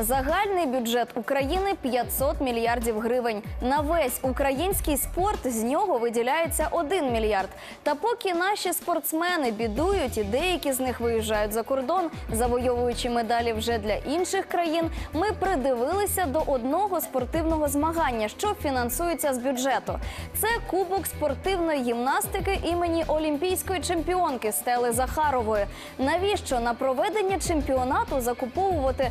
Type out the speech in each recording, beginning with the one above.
Загальний бюджет України 500 мільярдів гривень. На весь український спорт з нього виділяється 1 мільярд. Та поки наші спортсмени бідують і деякі з них виїжджають за кордон, завойовуючи медалі вже для інших країн, ми придивилися до одного спортивного змагання, що фінансується з бюджету. Це кубок спортивної гімнастики імені олімпійської чемпіонки Стели Захарової. Навіщо на проведення чемпіонату закуповувати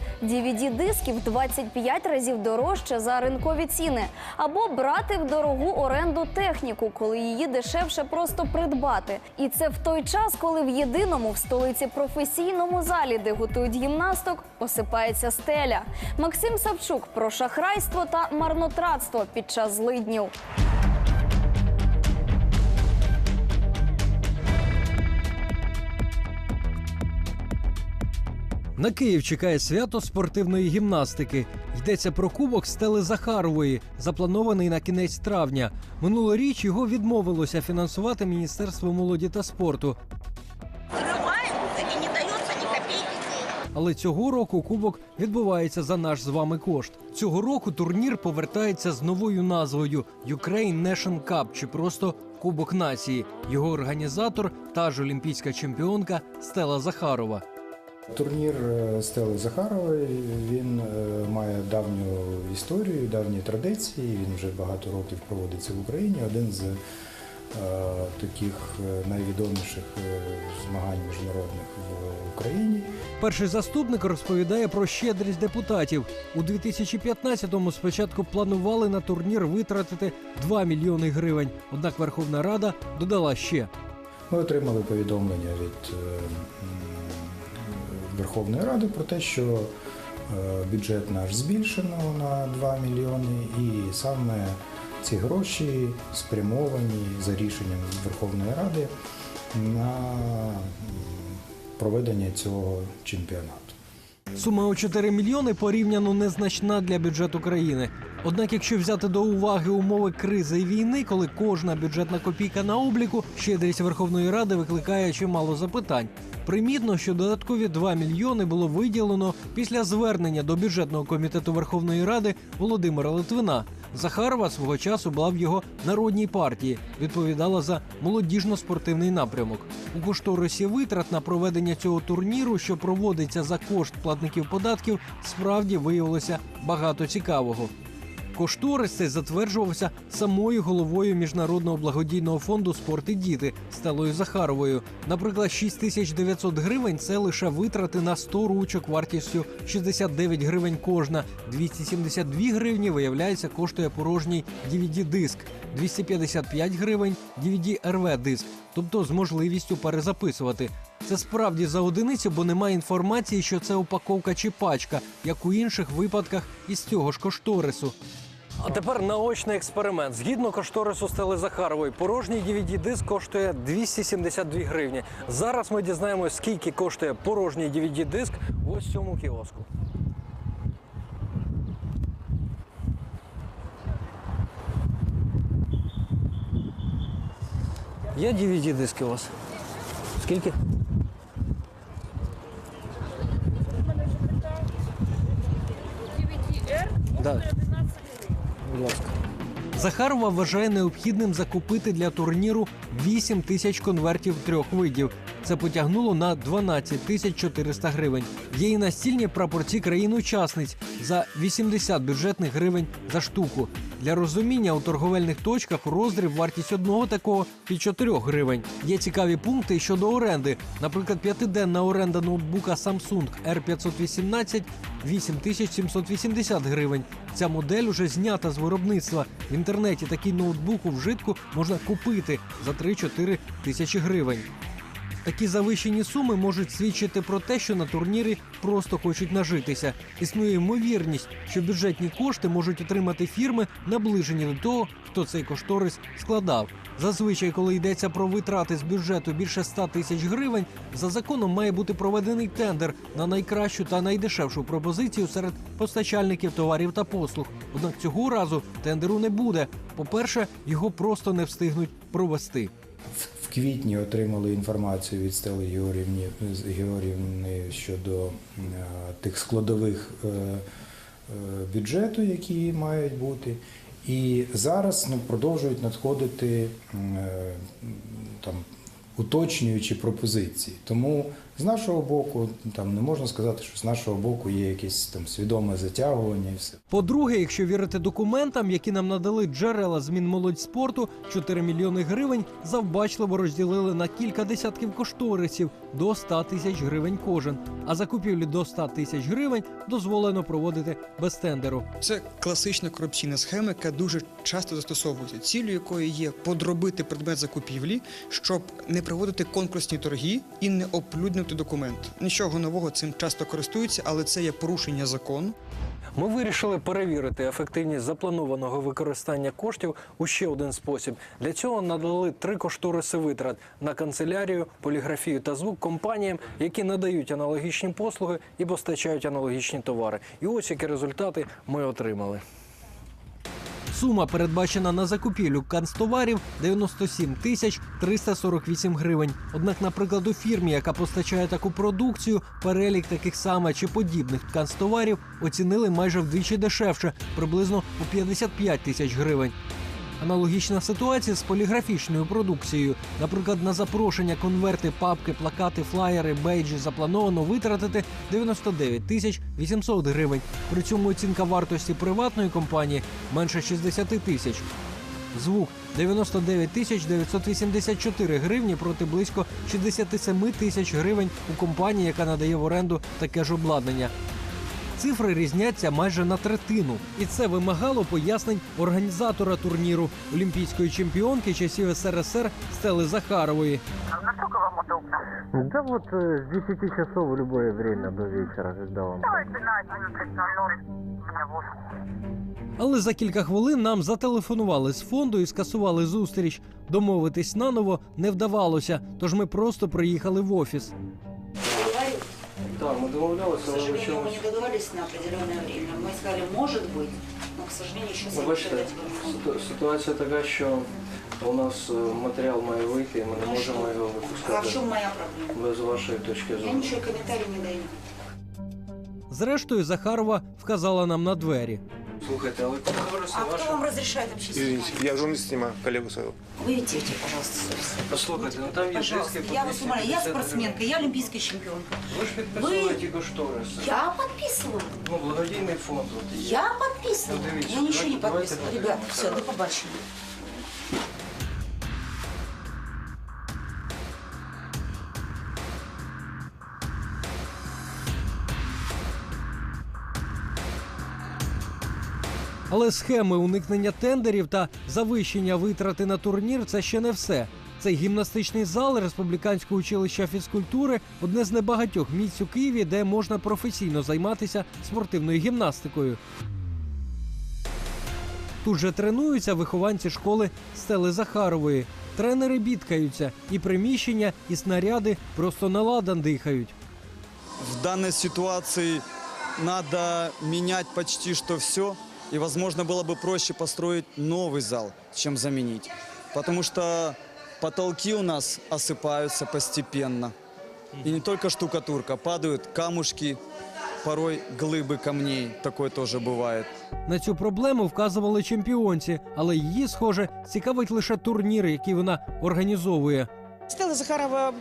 DVD-дисків 25 разів дорожче за ринкові ціни, або брати в дорогу оренду техніку, коли її дешевше просто придбати? І це в той час, коли в єдиному в столиці професійному залі, де готують гімнасток, осипається стеля. Максим Савчук про шахрайство та марнотратство під час злиднів. На Київ чекає свято спортивної гімнастики. Йдеться про кубок Стели Захарової, запланований на кінець травня. Минулоріч його відмовилося фінансувати Міністерство молоді та спорту. Але цього року кубок відбувається за наш з вами кошт. Цього року турнір повертається з новою назвою Ukraine Nation Cup чи просто Кубок нації. Його організатор та ж олімпійська чемпіонка Стела Захарова. Турнір е, Стели Захарової він е, має давню історію, давні традиції. Він вже багато років проводиться в Україні. Один з е, таких найвідоміших змагань міжнародних в Україні. Перший заступник розповідає про щедрість депутатів. У 2015-му спочатку планували на турнір витратити 2 мільйони гривень. Однак Верховна Рада додала ще. Ми отримали повідомлення від Верховної Ради про те, що е, бюджет наш збільшено на 2 мільйони, і саме ці гроші спрямовані за рішенням Верховної Ради на проведення цього чемпіонату. Сума у 4 мільйони порівняно незначна для бюджету країни. Однак, якщо взяти до уваги умови кризи і війни, коли кожна бюджетна копійка на обліку, щедрість Верховної Ради викликає чимало запитань. Примітно, що додаткові 2 мільйони було виділено після звернення до бюджетного комітету Верховної Ради Володимира Литвина. Захарова свого часу була в його народній партії, відповідала за молодіжно-спортивний напрямок. У кошторисі витрат на проведення цього турніру, що проводиться за кошт платників податків, справді виявилося багато цікавого. Кошторис цей затверджувався самою головою міжнародного благодійного фонду Спорт і діти Стелою Захаровою. Наприклад, 6900 гривень це лише витрати на 100 ручок вартістю 69 гривень кожна. 272 гривні виявляється коштує порожній DVD-диск, 255 гривень DVD RV-диск, тобто з можливістю перезаписувати. Це справді за одиницю, бо немає інформації, що це упаковка чи пачка, як у інших випадках із цього ж кошторису. А тепер наочний експеримент. Згідно кошторису Стели Захарової, порожній DVD-диск коштує 272 гривні. Зараз ми дізнаємося, скільки коштує порожній DVD-диск в ось цьому кіоску. Є DVD-диски у вас? Скільки? Да. Будь ласка. Захарова вважає необхідним закупити для турніру 8 тисяч конвертів трьох видів. Це потягнуло на 12 тисяч 400 гривень. Є і настільні прапорці країн-учасниць за 80 бюджетних гривень за штуку. Для розуміння у торговельних точках роздріб вартість одного такого від 4 гривень. Є цікаві пункти щодо оренди. Наприклад, п'ятиденна оренда ноутбука Samsung R518 8780 гривень. Ця модель уже знята з виробництва. В інтернеті такий ноутбук у вжитку можна купити за 3-4 тисячі гривень. Такі завищені суми можуть свідчити про те, що на турнірі просто хочуть нажитися. Існує ймовірність, що бюджетні кошти можуть отримати фірми, наближені до того, хто цей кошторис складав. Зазвичай, коли йдеться про витрати з бюджету більше 100 тисяч гривень, за законом має бути проведений тендер на найкращу та найдешевшу пропозицію серед постачальників товарів та послуг. Однак цього разу тендеру не буде. По-перше, його просто не встигнуть провести. Квітні отримали інформацію від Стели Георгіївни, Георгіївни щодо е, тих складових е, е, бюджету, які мають бути. І зараз ну, продовжують надходити там, уточнюючі пропозиції. Тому з нашого боку, там не можна сказати, що з нашого боку є якесь там свідоме затягування і все. По-друге, якщо вірити документам, які нам надали джерела з Мінмолодьспорту, 4 мільйони гривень завбачливо розділили на кілька десятків кошторисів до 100 тисяч гривень кожен. А закупівлі до 100 тисяч гривень дозволено проводити без тендеру. Це класична корупційна схема, яка дуже часто застосовується, ціллю якої є подробити предмет закупівлі, щоб не проводити конкурсні торги і не оприлюднити документ. Нічого нового цим часто користуються, але це є порушення закону. Ми вирішили перевірити ефективність запланованого використання коштів у ще один спосіб. Для цього надали три кошториси витрат на канцелярію, поліграфію та звук компаніям, які надають аналогічні послуги і постачають аналогічні товари. І ось які результати ми отримали. Сума передбачена на закупівлю канцтоварів 97 тисяч 348 гривень. Однак, наприклад, у фірмі, яка постачає таку продукцію, перелік таких саме чи подібних канцтоварів оцінили майже вдвічі дешевше, приблизно у 55 тисяч гривень. Аналогічна ситуація з поліграфічною продукцією. Наприклад, на запрошення конверти, папки, плакати, флаєри, бейджі заплановано витратити 99 тисяч 800 гривень. При цьому оцінка вартості приватної компанії менше 60 тисяч. Звук 99 тисяч 984 гривні проти близько 67 тисяч гривень у компанії, яка надає в оренду таке ж обладнання. Цифри різняться майже на третину, і це вимагало пояснень організатора турніру олімпійської чемпіонки часів СРСР Стели Захарової. Насколько вам удобно? Да вот с 10 часов в любое время до вечера, когда вам. Давайте на 11.00. У меня восемь. Але за кілька хвилин нам зателефонували з фонду і скасували зустріч. Домовитись наново не вдавалося, тож ми просто приїхали в офіс. договорились. Так, ми домовлялися, К сожалению, мы не договорились на определенное время. Мы сказали, может быть, но, к сожалению, еще Ну, бачите, соглашаться не можем. ситу- ситуація така, що у нас е, матеріал має вийти, і ми не можемо його А в випускати чем моя проблема? без вашої точки Я зору. ничего комментарий не даю. Зрештою, Захарова вказала нам на двері. Слухайте, але кошториси А кто ваші. вам разрешает вообще Извините, снимать? я журналист снимаю, коллегу своего. Вы идите, пожалуйста, собственно. Послухайте, ну там є Пожалуйста, диски по я вас умоляю, я 250 спортсменка, гривень. я олимпийская чемпионка. Ви ж підписували ті кошториси. Я подписывала. Ну, благодійний фонд. От є. Я подписывала. Ну, дивіться, Я ничего не давайте- давайте подписывала. подивимося. Ребята, все, до побачення. Але схеми уникнення тендерів та завищення витрати на турнір це ще не все. Цей гімнастичний зал республіканського училища фізкультури одне з небагатьох місць у Києві, де можна професійно займатися спортивною гімнастикою. Тут же тренуються вихованці школи Стели Захарової. Тренери бідкаються, і приміщення, і снаряди просто на ладан дихають. В данной ситуации надо менять почти все. И, возможно, было бы проще построить новый зал, чем заменить. Потому что потолки у нас осыпаются постепенно. И не только штукатурка, падают камушки, порой глыбы камней. Такое тоже бывает. На цю проблему вказували чемпіонці, але її, схоже, цікавить лише турнір, який вона організовує. Стелла Захарова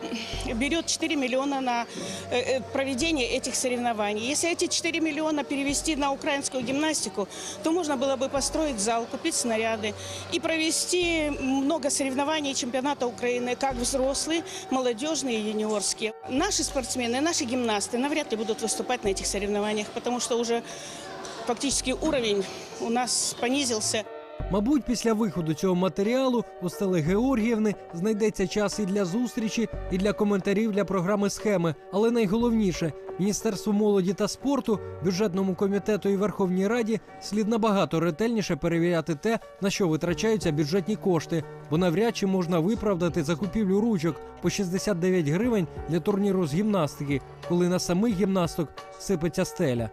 берет 4 миллиона на э, э, проведение этих соревнований. Если эти 4 миллиона перевести на украинскую гимнастику, то можно было бы построить зал, купить снаряды и провести много соревнований чемпионата Украины, как взрослые, молодежные и юниорские. Наши спортсмены, наши гимнасты навряд ли будут выступать на этих соревнованиях, потому что уже фактически уровень у нас понизился. Мабуть, після виходу цього матеріалу у Стели Георгіївни знайдеться час і для зустрічі, і для коментарів для програми схеми. Але найголовніше Міністерству молоді та спорту, бюджетному комітету і Верховній Раді слід набагато ретельніше перевіряти те, на що витрачаються бюджетні кошти, бо навряд чи можна виправдати закупівлю ручок по 69 гривень для турніру з гімнастики, коли на самих гімнасток сипеться стеля.